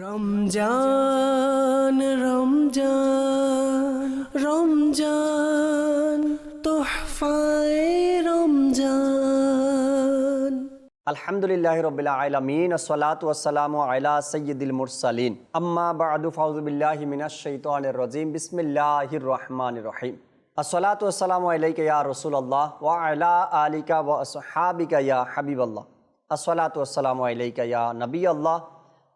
রমজান রমজান রমজান, তোহফায়ে রমজান। আলহামদুলিল্লাহ রবিল্লা আলমিন ওয়াসালাম আলা সৈয়দুল মুরসালিন। আম্মা বাদু ফাউজুবিল্লাহি মিনাশ শাইতানির রাজিম। বিসমিল্লাহির রহমানির রহিম। আসসালাত ওয়াসালামু আলাইকা ইয়া রাসূলুল্লাহ ওয়া আলা আলিকা ওয়া আসহাবিকা ইয়া হাবিবাল্লাহ। আসসালাতু ওয়াসালামু আলাইকা ইয়া নবিয়াল্লাহ।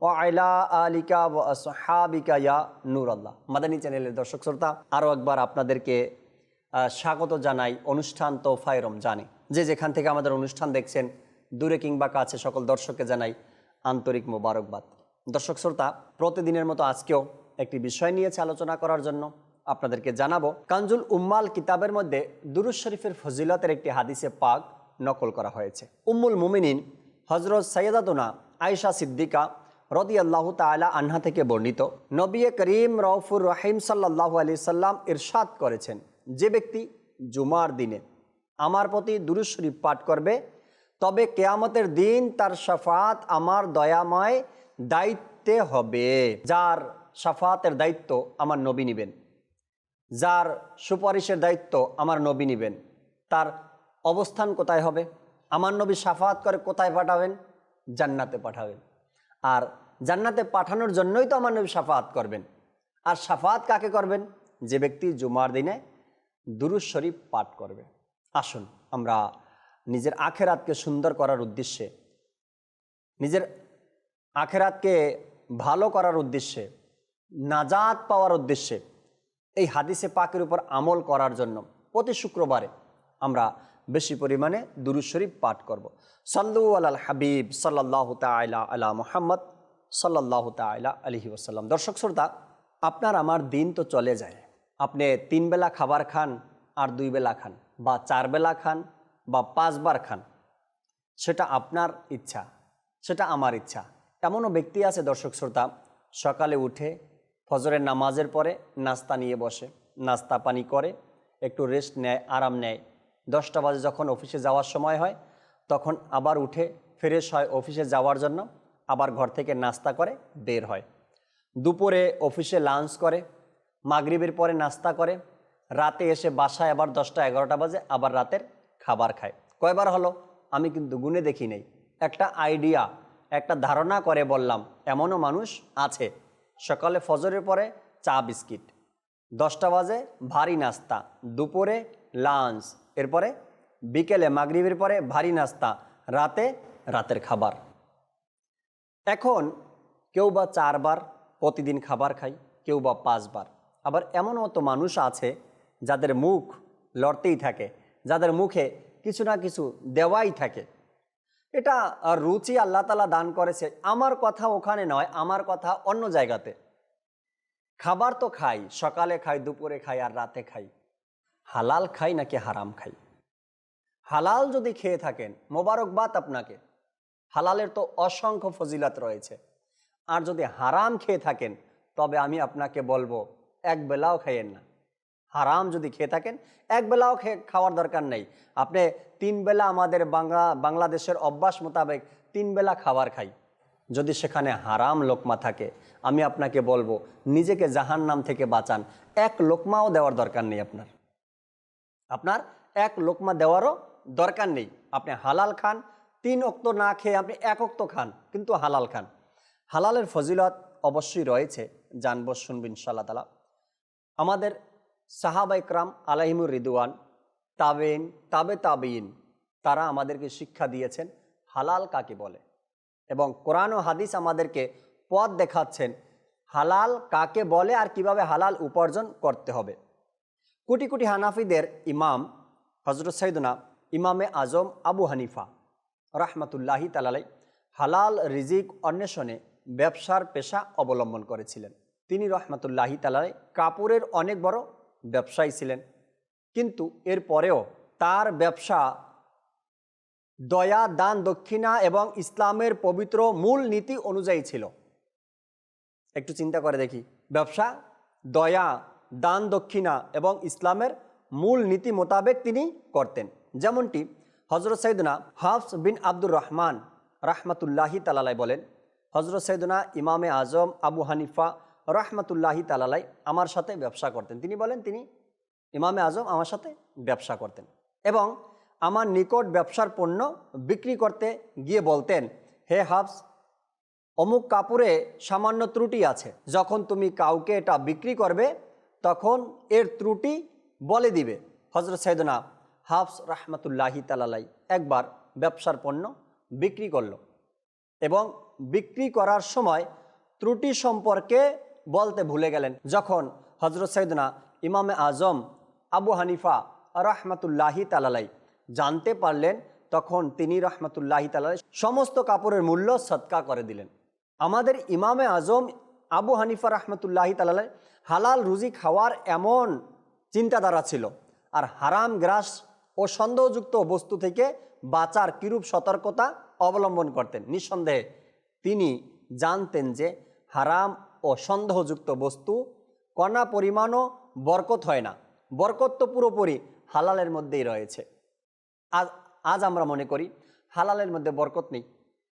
আলা আলিকা আসহাবিকা ইয়া নূরাল্লাহ। মাদানী চ্যানেলের দর্শক শ্রোতা, আরও একবার আপনাদেরকে স্বাগত জানাই অনুষ্ঠান তোফায় রমজানে। যে যেখান থেকে আমাদের অনুষ্ঠান দেখছেন, দূরে কিংবা কাছে সকল দর্শককে জানাই আন্তরিক মোবারকবাদ। দর্শক শ্রোতা, প্রতিদিনের মতো আজকেও একটি বিষয় নিয়েছে আলোচনা করার জন্য আপনাদেরকে জানাব। কাঞ্জুল উম্মাল কিতাবের মধ্যে দুরুজ শরীফের ফজিলতের একটি হাদিসে পাক নকল করা হয়েছে। উম্মুল মুমিনিন হজরত সৈয়দাতুনা আয়েশা সিদ্দিকা রদি আল্লাহ তালা আনহা থেকে বর্ণিত, নবী করিম রউফুর রহিম সাল্লাহ আলি সাল্লাম ইরশাদ করেছেন, যে ব্যক্তি জুমার দিনে আমার প্রতি দুরুজ শরীফ পাঠ করবে, তবে কেয়ামতের দিন তার শাফাত আমার দয়াময় দায়িত্বে হবে, যার শাফাতের দায়িত্ব আমার নবী নেবেন, যার সুপারিশের দায়িত্ব আমার নবী নেবেন, তার অবস্থান কোথায় হবে, আমার নবী সাফাত করে কোথায় পাঠাবেন? জান্নাতে পাঠাবেন। আর জান্নাতে পাঠানোর জন্যই তো আমার নবী সাফাত করবেন। আর সাফাত কাকে করবেন? যে ব্যক্তি জুমার দিনে দুরুজ শরীফ পাঠ করবে। আসুন, আমরা নিজের আখেরাতকে সুন্দর করার উদ্দেশ্যে, নিজের আখেরাতকে ভালো করার উদ্দেশ্যে, নাজাত পাওয়ার উদ্দেশ্যে এই হাদিসে পাকের উপর আমল করার জন্য প্রতি শুক্রবারে আমরা বেশি পরিমাণে দুরুজ শরীফ পাঠ করব। সাল্লু আল হাবিব সাল্লাহ তালা আলা মোহাম্মদ সাল্লাহ তালা আলহি ওসাল্লাম দর্শক শ্রোতা, আপনার আমার দিন তো চলে যায়। আপনি তিন বেলা খাবার খান আর দুই বেলা খান বা চার বেলা খান বা পাঁচবার খান, সেটা আপনার ইচ্ছা, সেটা আমার ইচ্ছা। এমনও ব্যক্তি আছে দর্শক শ্রোতা, সকালে উঠে ফজরের নামাজের পরে নাস্তা নিয়ে বসে, নাস্তা পানি করে, একটু রেস্ট নেয়, আরাম নেয়। দশটা বাজে যখন অফিসে যাওয়ার সময় হয়, তখন আবার উঠে ফ্রেশ হয় অফিসে যাওয়ার জন্য, আবার ঘর থেকে নাস্তা করে বের হয়। দুপুরে অফিসে লাঞ্চ করে, মাগরিবের পরে নাস্তা করে, রাতে এসে বাসায় আবার দশটা এগারোটা বাজে আবার রাতের খাবার খায়। কয়বার হলো? আমি কিন্তু গুনে দেখি নেই। একটা আইডিয়া একটা ধারণা করে বললাম, এমনও মানুষ আছে। সকালে ফজরের পরে চা বিস্কিট। দশটা বাজে ভারী নাস্তা, দুপুরে লাঞ্চ। এরপরে বিকেলে মাগরিবের পরে ভারী নাস্তা, রাতে রাতের খাবার। এখন কেউ বা চারবার প্রতিদিন খাবার খাই, কেউ বা পাঁচবার। আবার এমন মতো মানুষ আছে যাদের মুখ লড়তেই থাকে, যাদের মুখে কিছু না কিছু দেওয়াই থাকে। এটা রুচি আল্লাহ তালা দান করেছে আমার কথা ওখানে নয়, আমার কথা অন্য জায়গাতে। খাবার তো খাই, সকালে খাই, দুপুরে খাই আর রাতে খাই। হালাল খাই নাকি হারাম খাই? হালাল যদি খেয়ে থাকেন, মোবারকবাদ আপনাকে। হালালের তো অসংখ্য ফজিলাত রয়েছে। আর যদি হারাম খেয়ে থাকেন, তবে আমি আপনাকে বলব, এক বেলাও খাইয়েন না। হারাম যদি খেয়ে থাকেন, এক বেলাও খাওয়ার দরকার নেই। আপনি তিন বেলা আমাদের বাংলা, বাংলাদেশের অভ্যাস মোতাবেক তিন বেলা খাবার খাই। যদি সেখানে হারাম লোকমা থাকে, আমি আপনাকে বলব, নিজেকে জাহান নাম থেকে বাঁচান। এক লোকমাও দেওয়ার দরকার নেই আপনার। আপনার এক লোকমা দেওয়ারও দরকার নেই। আপনি হালাল খান, তিন অক্ত না খেয়ে আপনি এক অক্ত খান, কিন্তু হালাল খান। হালালের ফজিলত অবশ্যই রয়েছে, জানব শুনবেন ইনশাল্লাহ তালা আমাদের সাহাবা ইকরাম আলাহিমুর রিদুয়ান তাবেন তাবে তাবেইন তারা আমাদেরকে শিক্ষা দিয়েছেন, হালাল কাকে বলে? এবং কোরআন ও হাদিস আমাদেরকে পথ দেখাচ্ছেন, হালাল কাকে বলে আর কীভাবে হালাল উপার্জন করতে হবে? কোটি কোটি হানাফিদের ইমাম হজরত সৈদনা ইমামে আজম আবু হানিফা রাহমাতুল্লাহি তালালাই হালাল রিজিক অন্বেষণে ব্যবসার পেশা অবলম্বন করেছিলেন। তিনি রহমাতুল্লাহি তালাই কাপড়ের অনেক বড় ব্যবসায়ী ছিলেন। কিন্তু এর পরেও তার ব্যবসা দয়া, দান, দক্ষিণা এবং ইসলামের পবিত্র মূল নীতি অনুযায়ী ছিল। একটু চিন্তা করে দেখি। ব্যবসা দয়া দান দক্ষিণা এবং ইসলামের মূল নীতি মোতাবেক তিনি করতেন। যেমনটি হজরত সৈদনা হাফস বিন আব্দুর রহমান রাহমাতুল্লাহি তালালাই বলেন হজরত সৈদনা ইমামে আজম আবু হানিফা রহমাতুল্লাহি তালালাই আমার সাথে ব্যবসা করতেন। তিনি বলেন, তিনি ইমামে আজম আমার সাথে ব্যবসা করতেন এবং আমার নিকট ব্যবসার পণ্য বিক্রি করতে গিয়ে বলতেন, হে হাফস, অমুক কাপড়ে সামান্য ত্রুটি আছে। যখন তুমি কাউকে এটা বিক্রি করবে তখন এর ত্রুটি বলে দিবে। হজরত সৈদনা হাফস রহমতুল্লাহি তালালাই একবার ব্যবসার পণ্য বিক্রি করল এবং বিক্রি করার সময় ত্রুটি সম্পর্কে বলতে ভুলে গেলেন। যখন হজরত সৈদনা ইমামে আজম আবু হানিফা রহমতুল্লাহি তালালাই জানতে পারলেন, তখন তিনি রহমতুল্লাহি তালালাই সমস্ত কাপড়ের মূল্য সৎকা করে দিলেন। আমাদের ইমামে আজম আবু হানিফা রহমতুল্লাহি তালালাই হালাল রুজি খাওয়ার এমন চিন্তাধারা ছিল। আর হারাম গ্রাস ও সন্দেহযুক্ত বস্তু থেকে বাঁচার কিরূপ সতর্কতা অবলম্বন করতেন? নিঃসন্দেহে তিনি জানতেন যে হারাম ও সন্দেহযুক্ত বস্তু কণা পরিমাণও বরকত হয় না। বরকত তো পুরোপুরি হালালের মধ্যেই রয়েছে। আজ আজ আমরা মনে করি হালালের মধ্যে বরকত নেই।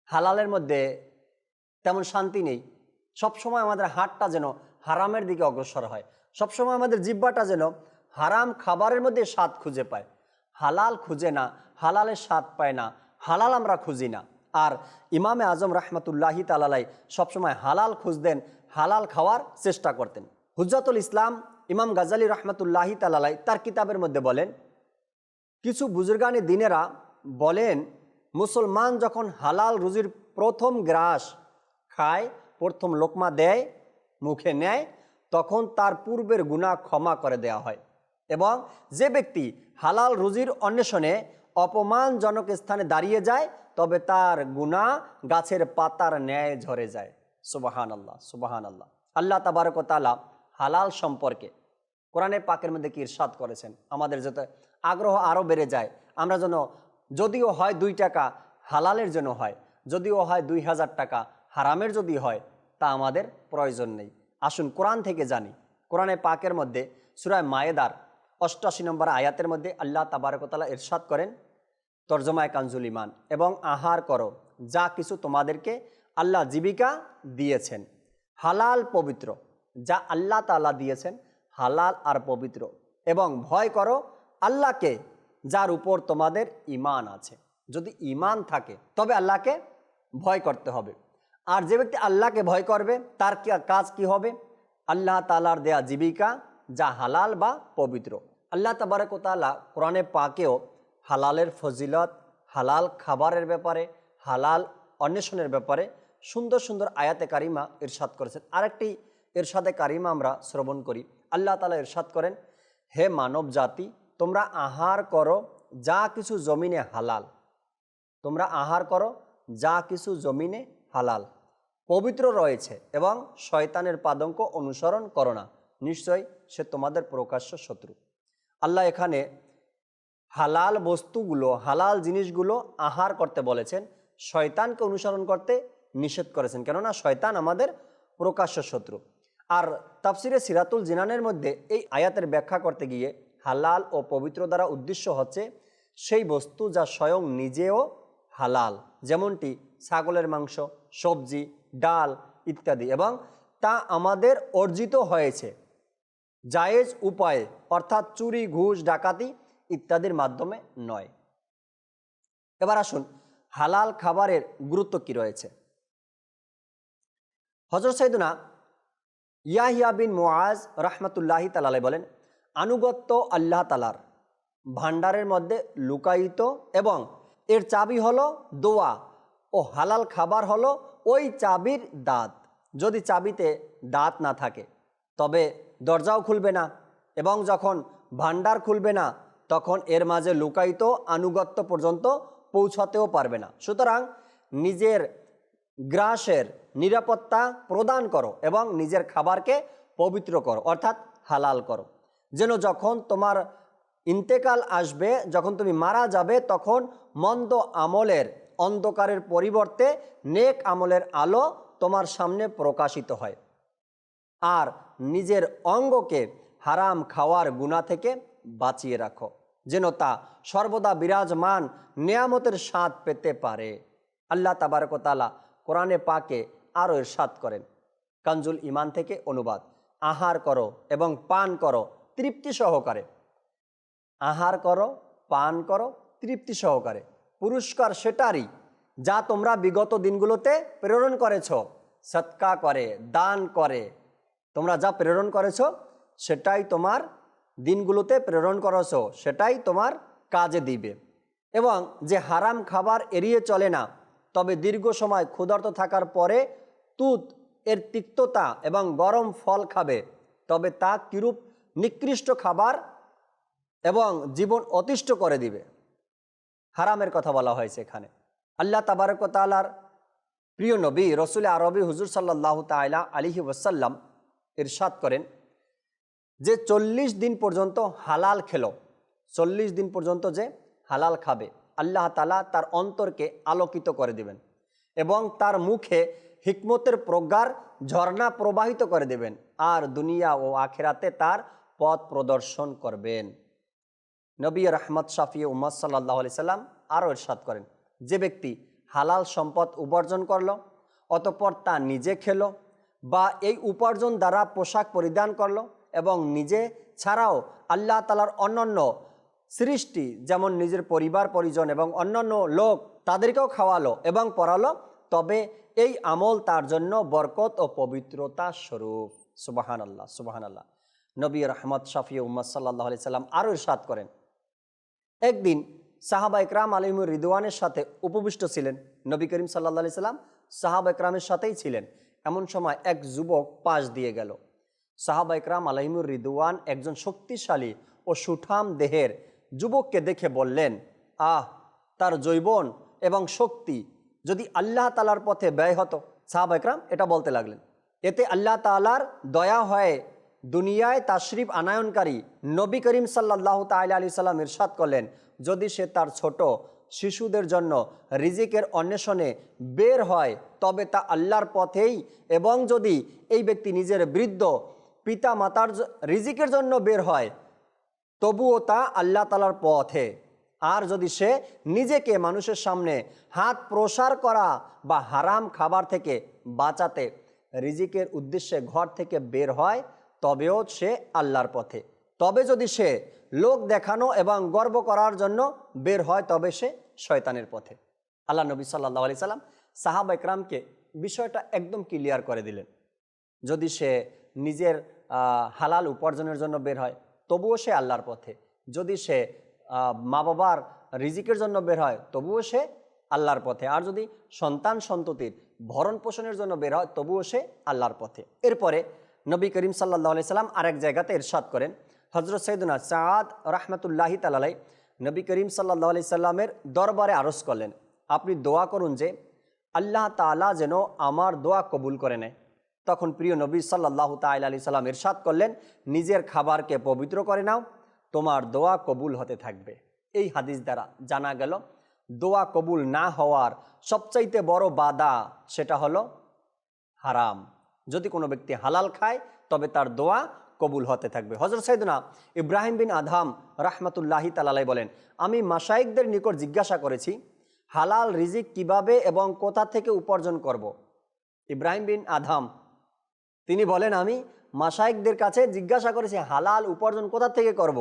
হালালের মধ্যে তেমন শান্তি নেই। সবসময় আমাদের হাটটা যেন হারামের দিকে অগ্রসর হয়। সবসময় আমাদের জিব্বাটা যেন হারাম খাবারের মধ্যে স্বাদ খুঁজে পায়। হালাল খুঁজে না, হালালের স্বাদ পায় না, হালাল আমরা খুঁজি না। আর ইমামে আজম রহমতুল্লাহি তালালাই সবসময় হালাল খুঁজতেন, হালাল খাওয়ার চেষ্টা করতেন। হুজ্জাতুল ইসলাম ইমাম গাজালি রহমতুল্লাহি তালালাই তার কিতাবের মধ্যে বলেন, কিছু বুজুর্গানি দিনেরা বলেন, মুসলমান যখন হালাল রুজির প্রথম গ্রাস খায় প্রথম লোকমা দেয়, মুখে নেয়, তখন তার পূর্বের গুণা ক্ষমা করে দেওয়া হয়। এবং যে ব্যক্তি হালাল রুজির অন্বেষণে অপমানজনক স্থানে দাঁড়িয়ে যায়, তবে তার গুণা গাছের পাতার ন্যায় ঝরে যায়। সুবাহান আল্লাহ সুবাহান আল্লাহ আল্লাহ তাবারক তালা হালাল সম্পর্কে কোরআনে পাকের মধ্যে কি ইরশাদ করেছেন? আমাদের যাতে আগ্রহ আরও বেড়ে যায়, আমরা যেন যদিও হয় দুই টাকা হালালের জন্য হয়, যদিও হয় দুই হাজার টাকা হারামের যদি হয়, তা আমাদের প্রয়োজন নেই। আসুন কোরআন থেকে জানি। কোরআনে পাকের মধ্যে সুরায় মায়েদার অষ্টাশি নম্বর আয়াতের মধ্যে আল্লাহ তাবারকতালা ইরশাদ করেন, তর্জমায় কানজুল ইমান এবং আহার করো, যা কিছু তোমাদেরকে আল্লাহ জীবিকা দিয়েছেন। হালাল পবিত্র, যা আল্লাহ তাআলা দিয়েছেন, হালাল আর পবিত্র। এবং ভয় করো আল্লাহকে, যার উপর তোমাদের ইমান আছে। যদি ইমান থাকে, তবে আল্লাহকে ভয় করতে হবে। আর যে ব্যক্তি আল্লাহকে ভয় করবে, তার কাজ কি হবে? আল্লাহ তালার দেয়া জীবিকা যা হালাল বা পবিত্র। আল্লাহ তাবারকতালা কোরআনে পাকেও হালালের ফজিলত, হালাল খাবারের ব্যাপারে, হালাল অন্বেষণের ব্যাপারে সুন্দর সুন্দর আয়াতে কারিমা ইরশাদ করেছেন। আরেকটি ইরশাদে কারিমা আমরা শ্রবণ করি। আল্লাহ তালা ইরশাদ করেন, হে মানব জাতি তোমরা আহার করো যা কিছু জমিনে হালাল। তোমরা আহার করো যা কিছু জমিনে হালাল। পবিত্র রয়েছে এবং শয়তানের পাদঙ্ক অনুসরণ করো না। নিশ্চয় সে তোমাদের প্রকাশ্য শত্রু। আল্লাহ এখানে হালাল বস্তুগুলো, হালাল জিনিসগুলো আহার করতে বলেছেন। শয়তানকে অনুসরণ করতে নিষেধ করেছেন। কেননা শয়তান আমাদের প্রকাশ্য শত্রু। আর তাফসিরে সিরাতুল জিনানের মধ্যে এই আয়াতের ব্যাখ্যা করতে গিয়ে হালাল ও পবিত্র দ্বারা উদ্দেশ্য হচ্ছে সেই বস্তু যা স্বয়ং নিজেও হালাল। যেমনটি ছাগলের মাংস, সবজি ডাল ইত্যাদি এবং তা আমাদের অর্জিত হয়েছে। জায়েজ উপায়ে, অর্থাৎ চুরি, ঘুষ, ডাকাতি ইত্যাদির মাধ্যমে নয়। এবার আসুন, হালাল খাবারের গুরুত্ব কি রয়েছে? হজরত সাইদুনা ইয়াহিয়া বিন মোয়াজ রহমতুল্লাহি তালালাই বলেন, আনুগত্য আল্লাহ তালার ভান্ডারের মধ্যে লুকায়িত এবং এর চাবি হলো দোয়া ও হালাল খাবার হলো ওই চাবির দাঁত। যদি চাবিতে দাঁত না থাকে, তবে দরজাও খুলবে না এবং যখন ভান্ডার খুলবে না, তখন এর মাঝে লুকায়িত আনুগত্য পর্যন্ত পৌঁছাতেও পারবে না। সুতরাং নিজের গ্রাসের নিরাপত্তা প্রদান করো এবং নিজের খাবারকে পবিত্র করো, অর্থাৎ হালাল করো। যেন যখন তোমার ইন্তেকাল আসবে, যখন তুমি মারা যাবে, তখন মন্দ আমলের অন্ধকারের পরিবর্তে নেক আমলের আলো তোমার সামনে প্রকাশিত হয়। আর নিজের অঙ্গকে হারাম খাওয়ার গুণা থেকে বাঁচিয়ে রাখো, যেন তা সর্বদা বিরাজমান নেয়ামতের স্বাদ পেতে পারে। আল্লাহ তাবারকতালা কোরআনে পাকে আরও এরশাদ করেন কাঞ্জুল ইমান থেকে অনুবাদ, আহার করো এবং পান করো, তৃপ্তি সহকারে। আহার করো, পান করো, তৃপ্তি সহকারে। পুরস্কার সেটারই যা তোমরা বিগত দিনগুলোতে প্রেরণ করেছ। সৎকা করে, দান করে। তোমরা যা প্রেরণ করেছ, সেটাই তোমার দিনগুলোতে প্রেরণ করেছ, সেটাই তোমার কাজে দিবে। এবং যে হারাম খাবার এড়িয়ে চলে না, তবে দীর্ঘ সময় ক্ষুধার্ত থাকার পরে তুত এর তিক্ততা এবং গরম ফল খাবে। তবে তা কিরূপ নিকৃষ্ট খাবার এবং জীবন অতিষ্ঠ করে দিবে। হারামের কথা বলা হয়েছে এখানে। আল্লাহ তাবারক তালার প্রিয় নবী রসুল আরবি হুজুর সাল্লাহ তাইলা আলিহি ওসাল্লাম ইরশাদ করেন যে চল্লিশ দিন পর্যন্ত হালাল খেলো, চল্লিশ দিন পর্যন্ত যে হালাল খাবে, আল্লাহ তালা তার অন্তরকে আলোকিত করে দিবেন এবং তার মুখে হিকমতের প্রজ্ঞার ঝর্ণা প্রবাহিত করে দেবেন, আর দুনিয়া ও আখেরাতে তার পথ প্রদর্শন করবেন। নবী রহমত শাফি উম্মদ সাল্লাহ আলি সাল্লাম আরও ইরশাদ করেন। যে ব্যক্তি হালাল সম্পদ উপার্জন করল, অতপর তা নিজে খেলো বা এই উপার্জন দ্বারা পোশাক পরিধান করল এবং নিজে ছাড়াও আল্লাহ তালার অন্যান্য সৃষ্টি, যেমন নিজের পরিবার, পরিজন এবং অন্যান্য লোক তাদেরকেও খাওয়ালো এবং পড়ালো, তবে এই আমল তার জন্য বরকত ও পবিত্রতা স্বরূপ। সুবাহান আল্লাহ সুবাহান আল্লাহ নবী রহমত শাফি উম্মদ সাল্লাহ আলি সাল্লাম আরও ইরশাদ করেন। একদিন সাহাবা ইকরাম আলিমুর রিদওয়ানের সাথে উপবিষ্ট ছিলেন। নবী করিম সাল্লা সাল্লাম সাহাবা ইকরামের সাথেই ছিলেন। এমন সময় এক যুবক পাশ দিয়ে গেল। সাহাবা ইকরাম আলহিমুর রিদওয়ান একজন শক্তিশালী ও সুঠাম দেহের যুবককে দেখে বললেন, আহ, তার জৈবন এবং শক্তি যদি আল্লাহ তালার পথে ব্যয় হতো। সাহাবা ইকরাম এটা বলতে লাগলেন। এতে আল্লাহ তালার দয়া হয় দুনিয়ায় তাশরিফ আনায়নকারী নবী করিম সাল্লাহ তাইলা আলি সাল্লাম ইরশাদ করলেন, যদি সে তার ছোট শিশুদের জন্য রিজিকের অন্বেষণে বের হয়, তবে তা আল্লাহর পথেই এবং যদি এই ব্যক্তি নিজের বৃদ্ধ পিতা মাতার রিজিকের জন্য বের হয়, তবুও তা আল্লাহ তালার পথে। আর যদি সে নিজেকে মানুষের সামনে হাত প্রসার করা বা হারাম খাবার থেকে বাঁচাতে রিজিকের উদ্দেশ্যে ঘর থেকে বের হয় তবেও সে আল্লাহর পথে। তবে যদি সে লোক দেখানো এবং গর্ব করার জন্য বের হয়, তবে সে শয়তানের পথে। আল্লাহ নবী সাল্লাহ আলি সাল্লাম সাহাব একরামকে বিষয়টা একদম ক্লিয়ার করে দিলেন। যদি সে নিজের হালাল উপার্জনের জন্য বের হয়, তবুও সে আল্লাহর পথে। যদি সে মা বাবার রিজিকের জন্য বের হয়, তবুও সে আল্লাহর পথে। আর যদি সন্তান সন্ততির ভরণ পোষণের জন্য বের হয়, তবুও সে আল্লাহর পথে। এরপরে নবী করিম সাল্লাহ সাল্লাম আরেক জায়গাতে ইরশাদ করেন। হজরত সৈদুনা সাদ রহমতুল্লাহি তালাই নবী করিম সাল্লাহ আলি সাল্লামের দরবারে আরজ করলেন, আপনি দোয়া করুন যে আল্লাহ তালা যেন আমার দোয়া কবুল করে নেয়। তখন প্রিয় নবী সাল্লাহ তাইল আলি সাল্লাম ইরশাদ করলেন, নিজের খাবারকে পবিত্র করে নাও, তোমার দোয়া কবুল হতে থাকবে। এই হাদিস দ্বারা জানা গেল, দোয়া কবুল না হওয়ার সবচাইতে বড় বাধা সেটা হলো হারাম। যদি কোনো ব্যক্তি হালাল খায়, তবে তার দোয়া কবুল হতে থাকবে হজরত সৈদনা ইব্রাহিম বিন আধাম রাহমাতুল্লাহি তালাই বলেন, আমি মাসাইকদের নিকট জিজ্ঞাসা করেছি, হালাল রিজিক কীভাবে এবং কোথা থেকে উপার্জন করব। ইব্রাহিম বিন আধাম তিনি বলেন, আমি মাসাইকদের কাছে জিজ্ঞাসা করেছি, হালাল উপার্জন কোথা থেকে করব।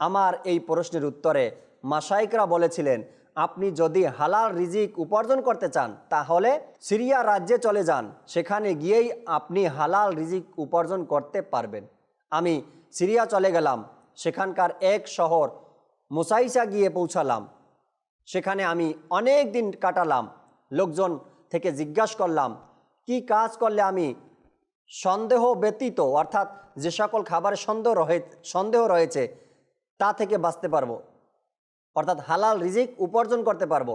আমার এই প্রশ্নের উত্তরে মাসাইকরা বলেছিলেন আপনি যদি হালাল রিজিক উপার্জন করতে চান, তাহলে সিরিয়া রাজ্যে চলে যান। সেখানে গিয়েই আপনি হালাল রিজিক উপার্জন করতে পারবেন। আমি সিরিয়া চলে গেলাম। সেখানকার এক শহর মুসাইসা গিয়ে পৌঁছালাম। সেখানে আমি অনেক দিন কাটালাম। লোকজন থেকে জিজ্ঞাসা করলাম, কি কাজ করলে আমি সন্দেহ ব্যতীত, অর্থাৎ যে সকল খাবারের সন্দেহ রয়ে সন্দেহ রয়েছে, তা থেকে বাঁচতে পারব? অর্থাৎ হালাল রিজিক উপার্জন করতে পারব।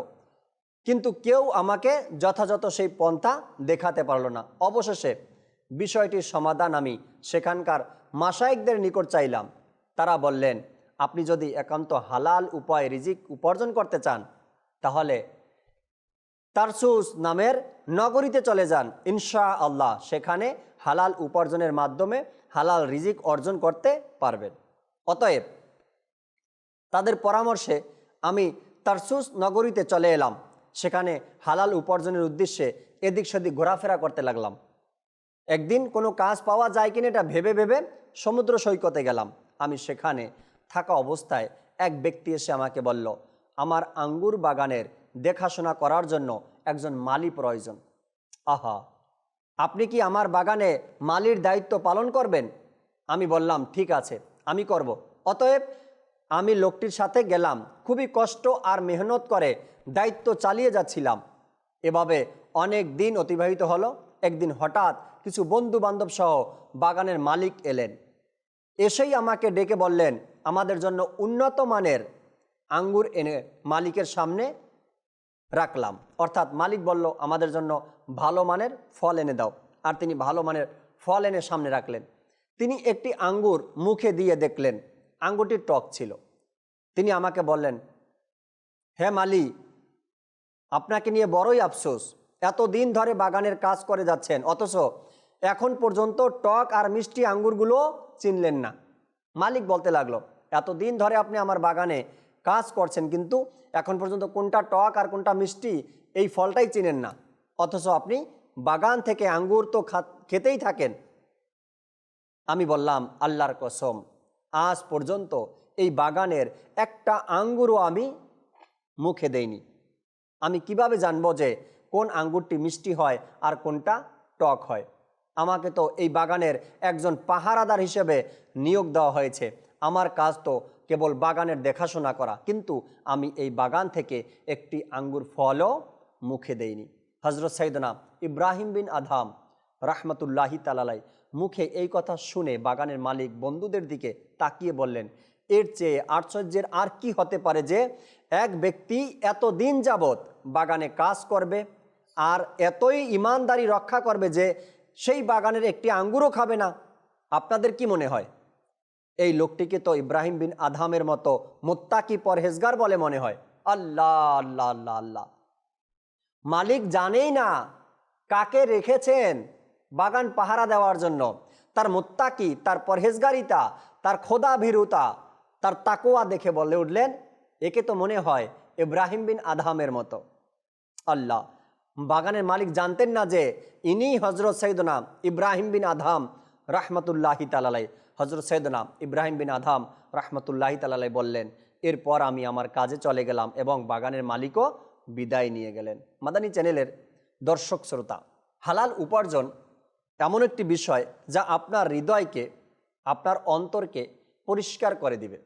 কিন্তু কেউ আমাকে যথাযথ সেই পন্থা দেখাতে পারল না। অবশেষে বিষয়টির সমাধান আমি সেখানকার মাসায়িকদের নিকট চাইলাম। তারা বললেন, আপনি যদি একান্ত হালাল উপায় রিজিক উপার্জন করতে চান, তাহলে তারসুস নামের নগরীতে চলে যান। ইনশা আল্লাহ সেখানে হালাল উপার্জনের মাধ্যমে হালাল রিজিক অর্জন করতে পারবেন। অতএব তাদের পরামর্শে আমি তারসুস নগরীতে চলে এলাম। সেখানে হালাল উপার্জনের উদ্দেশ্যে এদিক সেদিক ঘোরাফেরা করতে লাগলাম। একদিন কোনো কাজ পাওয়া যায় কিনা এটা ভেবে ভেবে সমুদ্র সৈকতে গেলাম। আমি সেখানে থাকা অবস্থায় এক ব্যক্তি এসে আমাকে বলল, আমার আঙ্গুর বাগানের দেখাশোনা করার জন্য একজন মালি প্রয়োজন। আহা! আপনি কি আমার বাগানে মালির দায়িত্ব পালন করবেন? আমি বললাম, ঠিক আছে, আমি করব। অতএব আমি লোকটির সাথে গেলাম। খুবই কষ্ট আর মেহনত করে দায়িত্ব চালিয়ে যাচ্ছিলাম। এভাবে অনেক দিন অতিবাহিত হলো। একদিন হঠাৎ কিছু বন্ধু বান্ধব সহ বাগানের মালিক এলেন। এসেই আমাকে ডেকে বললেন, আমাদের জন্য উন্নত মানের আঙ্গুর এনে মালিকের সামনে রাখলাম। অর্থাৎ মালিক বলল, আমাদের জন্য ভালো মানের ফল এনে দাও। আর তিনি ভালো মানের ফল এনে সামনে রাখলেন। তিনি একটি আঙ্গুর মুখে দিয়ে দেখলেন। আঙ্গুরটি টক ছিল। তিনি আমাকে বললেন, হে মালি, আপনাকে নিয়ে বড়ই আফসোস। এত দিন ধরে বাগানের কাজ করে যাচ্ছেন, অথচ এখন পর্যন্ত টক আর মিষ্টি আঙ্গুরগুলো চিনলেন না। মালিক বলতে লাগল এত দিন ধরে আপনি আমার বাগানে কাজ করছেন, কিন্তু এখন পর্যন্ত কোনটা টক আর কোনটা মিষ্টি এই ফলটাই চিনেন না। অথচ আপনি বাগান থেকে আঙ্গুর তো খেতেই থাকেন। আমি বললাম, আল্লাহর কসম। আজ পর্যন্ত এই বাগানের একটা আঙ্গুরও আমি মুখে দেইনি। আমি কীভাবে জানব যে কোন আঙ্গুরটি মিষ্টি হয় আর কোনটা টক হয়? আমাকে তো এই বাগানের একজন পাহারাদার হিসেবে নিয়োগ দেওয়া হয়েছে। আমার কাজ তো কেবল বাগানের দেখাশোনা করা, কিন্তু আমি এই বাগান থেকে একটি আঙ্গুর ফলও মুখে দেইনি। হজরত সাইদনা ইব্রাহিম বিন আধাম রাহমাতুল্লাহি তালালাই মুখে এই কথা শুনে বাগানের মালিক বন্ধুদের দিকে তাকিয়ে বললেন, এর চেয়ে আশ্চর্যের আর কি হতে পারে যে, এক ব্যক্তি এত দিন যাবৎ বাগানে কাজ করবে আর এতই ইমানদারি রক্ষা করবে যে, সেই বাগানের একটি আঙ্গুরও খাবে না। আপনাদের কি মনে হয়? এই লোকটিকে তো ইব্রাহিম বিন আধামের মতো মোত্তাকি পরহেজগার বলে মনে হয়। আল্লাহ আল্লাহ আল্লাহ আল্লাহ। মালিক জানেই না কাকে রেখেছেন বাগান পাহারা দেওয়ার জন্য। তার মোত্তাকি, তার পরহেজগারিতা, তার খোদা ভীরুতা তার তাকোয়া দেখে বলে উঠলেন, একে তো মনে হয় ইব্রাহিম বিন আধামের মতো। আল্লাহ, বাগানের মালিক জানতেন না যে ইনি হজরত সৈদনা ইব্রাহিম বিন আধাম রাহমাতুল্লাহি তালালাই হজরত সৈদনা ইব্রাহিম বিন আধাম রাহমাতুল্লাহি তালালাই বললেন, এরপর আমি আমার কাজে চলে গেলাম এবং বাগানের মালিকও বিদায় নিয়ে গেলেন। মাদানী চ্যানেলের দর্শক শ্রোতা, হালাল উপার্জন এমন একটি বিষয় যা আপনার হৃদয়কে, আপনার অন্তরকে পরিষ্কার করে দিবে।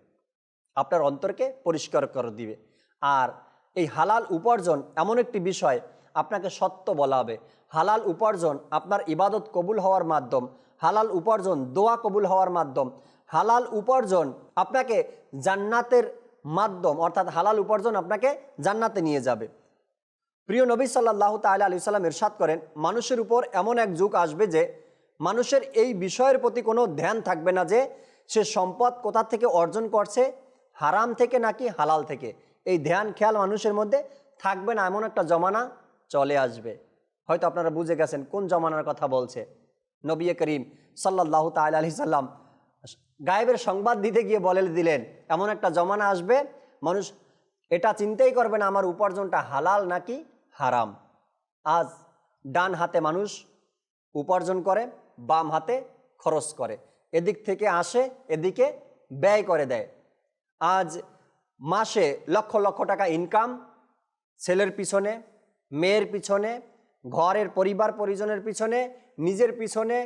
আপনার অন্তরকে পরিষ্কার করে দিবে। আর এই হালাল উপার্জন এমন একটি বিষয় আপনাকে সত্য বলা হবে। হালাল উপার্জন আপনার ইবাদত কবুল হওয়ার মাধ্যম, হালাল উপার্জন দোয়া কবুল হওয়ার মাধ্যম, হালাল উপার্জন আপনাকে জান্নাতের মাধ্যম, অর্থাৎ হালাল উপার্জন আপনাকে জান্নাতে নিয়ে যাবে। প্রিয় নবী সাল্লাহ তাল আলি সাল্লাম ইরশাদ করেন, মানুষের উপর এমন এক যুগ আসবে যে মানুষের এই বিষয়ের প্রতি কোনো ধ্যান থাকবে না যে সে সম্পদ কোথা থেকে অর্জন করছে, হারাম থেকে নাকি হালাল থেকে। এই ধ্যান, খেয়াল মানুষের মধ্যে থাকবে না, এমন একটা জমানা চলে আসবে। হয়তো আপনারা বুঝে গেছেন কোন জমানার কথা বলছে। নবী করিম সাল্লাহ তাল আলি সাল্লাম গায়েবের সংবাদ দিতে গিয়ে বলে দিলেন, এমন একটা জমানা আসবে, মানুষ এটা চিন্তাই করবে না, আমার উপার্জনটা হালাল নাকি হারাম। আজ ডান হাতে মানুষ উপার্জন করে, বাম হাতে খরচ করে। এদিক থেকে আসে, এদিকে ব্যয় করে দেয়। আজ মাসে লক্ষ লক্ষ টাকা ইনকাম ছেলের পিছনে, মেয়ের পিছনে, ঘরের পরিবার, পরিজনের পিছনে, নিজের পিছনে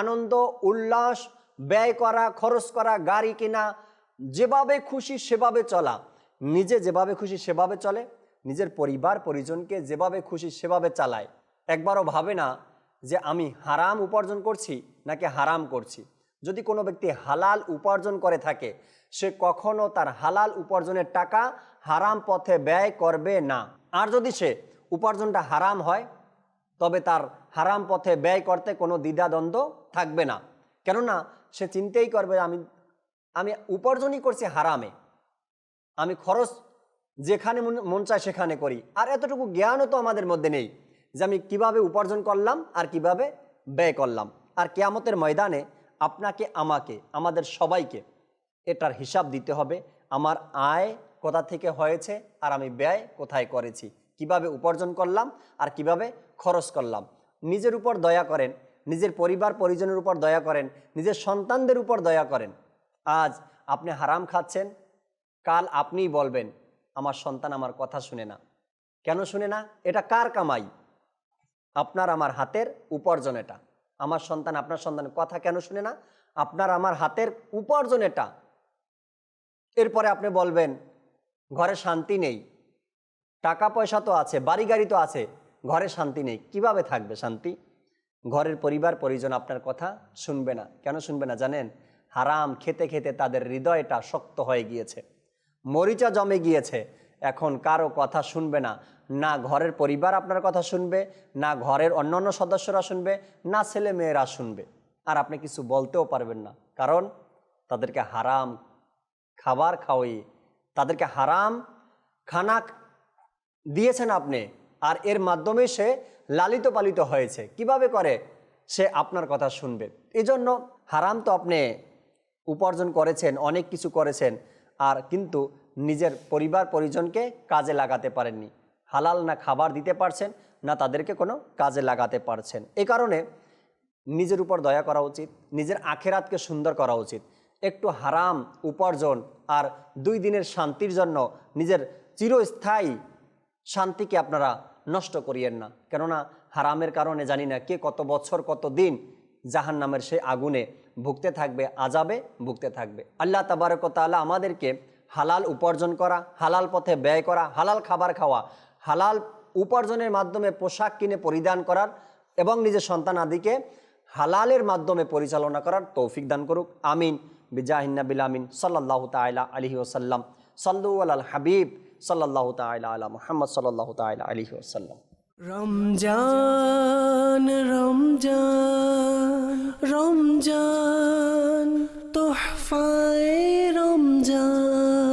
আনন্দ, উল্লাস, ব্যয় করা, খরচ করা, গাড়ি কেনা, যেভাবে খুশি সেভাবে চলা। নিজে যেভাবে খুশি সেভাবে চলে নিজের পরিবার, পরিজনকে যেভাবে খুশি সেভাবে চালায়। একবারও ভাবে না যে আমি হারাম উপার্জন করছি নাকি হারাম করছি। যদি কোনো ব্যক্তি হালাল উপার্জন করে থাকে, সে কখনো তার হালাল উপার্জনের টাকা হারাম পথে ব্যয় করবে না। আর যদি সে উপার্জনটা হারাম হয়, তবে তার হারাম পথে ব্যয় করতে কোনো দ্বিধাদ্বন্দ্ব থাকবে না। কেননা সে চিন্তাই করবে, আমি আমি উপার্জনই করছি হারামে। আমি খরচ যেখানে মন- চায় সেখানে করি। আর এতটুকু জ্ঞানও তো আমাদের মধ্যে নেই যে আমি কীভাবে উপার্জন করলাম আর কীভাবে ব্যয় করলাম। আর কেয়ামতের ময়দানে আপনাকে, আমাকে, আমাদের সবাইকে এটার হিসাব দিতে হবে, আমার আয় কোথা থেকে হয়েছে আর আমি ব্যয় কোথায় করেছি। কীভাবে উপার্জন করলাম আর কীভাবে খরচ করলাম। নিজের উপর দয়া করেন, নিজের পরিবার, পরিজনের উপর দয়া করেন, নিজের সন্তানদের উপর দয়া করেন। আজ আপনি হারাম খাচ্ছেন, কাল আপনিই বলবেন আমার সন্তান আমার কথা শুনে না। কেন শুনে না? এটা কার কামাই? আপনার আমার হাতের উপার্জন এটা। আমার সন্তান আপনার সন্তানের কথা কেন শুনে না? আপনার আমার হাতের উপার্জন এটা। এরপরে আপনি বলবেন, ঘরে শান্তি নেই। টাকা পয়সা তো আছে, বাড়ি গাড়ি তো আছে, ঘরে শান্তি নেই। কীভাবে থাকবে শান্তি? ঘরের পরিবার, পরিজন আপনার কথা শুনবে না। কেন শুনবে না জানেন? হারাম, খেতে খেতে তাদের হৃদয়টা শক্ত হয়ে গিয়েছে। মরিচা জমে গিয়েছে। এখন কারও কথা শুনবে না। না ঘরের পরিবার আপনার কথা শুনবে, না ঘরের অন্যান্য সদস্যরা শুনবে, না ছেলে মেয়েরা শুনবে। আর আপনি কিছু বলতেও পারবেন না। কারণ তাদেরকে হারাম খাবার খাওয়াই তাদেরকে হারাম খানা দিয়েছেন আপনি। আর এর মাধ্যমে সে লালিত পালিত হয়েছে। কীভাবে করে? সে আপনার কথা শুনবে। এজন্য হারাম তো আপনি উপার্জন করেছেন, অনেক কিছু করেছেন। আর কিন্তু নিজের পরিবার পরিজনকে কাজে লাগাতে পারেননি। হালাল না খাবার দিতে পারছেন, না তাদেরকে কোনো কাজে লাগাতে পারছেন। এ কারণে নিজের উপর দয়া করা উচিত, নিজের আখেরাতকে সুন্দর করা উচিত। একটু হারাম উপার্জন আর দুই দিনের শান্তির জন্য নিজের চিরস্থায়ী শান্তিকে আপনারা নষ্ট করিয়েন না। কেননা হারামের কারণে জানি না কে কত বছর, কত দিন জাহান নামের সেই আগুনে ভুগতে থাকবে আজাবে ভুগতে থাকবে। আল্লাহ তাবারকতালা আমাদেরকে হালাল উপার্জন করা, হালাল পথে ব্যয় করা, হালাল খাবার খাওয়া, হালাল উপার্জনের মাধ্যমে পোশাক কিনে পরিধান করার এবং নিজের সন্তান আদিকে হালালের মাধ্যমে পরিচালনা করার তৌফিক দান করুক। আমিন। বিজাহিন্না বিল আমিন। সাল্লাহ তালা আলহি ওসাল্লাম সাল্লু আল হাবিব। সাল্লাহ তালা আলা মোহাম্মদ। সাল্লাহ তালা আলহি ওসাল্লাম রমজান রমজান রমজান তোহফায় রমজান।